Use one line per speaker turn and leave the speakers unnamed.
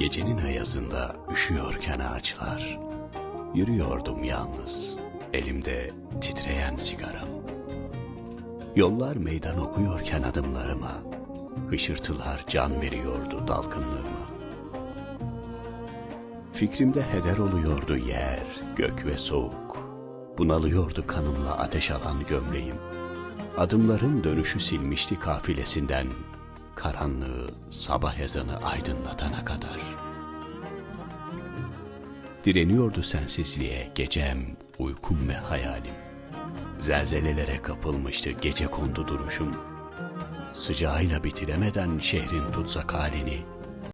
Gecenin ayazında üşüyorken ağaçlar, yürüyordum yalnız, elimde titreyen sigaram. Yollar meydan okuyorken adımlarıma, hışırtılar can veriyordu dalgınlığıma. Fikrimde heder oluyordu yer, gök ve soğuk. Bunalıyordu kanımla ateş alan gömleğim. Adımların dönüşü silmişti kafilesinden, karanlığı sabah ezanı aydınlatana kadar. Direniyordu sensizliğe gecem, uykum ve hayalim. Zelzelelere kapılmıştı gece kondu duruşum. Sıcağıyla bitiremeden şehrin tutsak halini,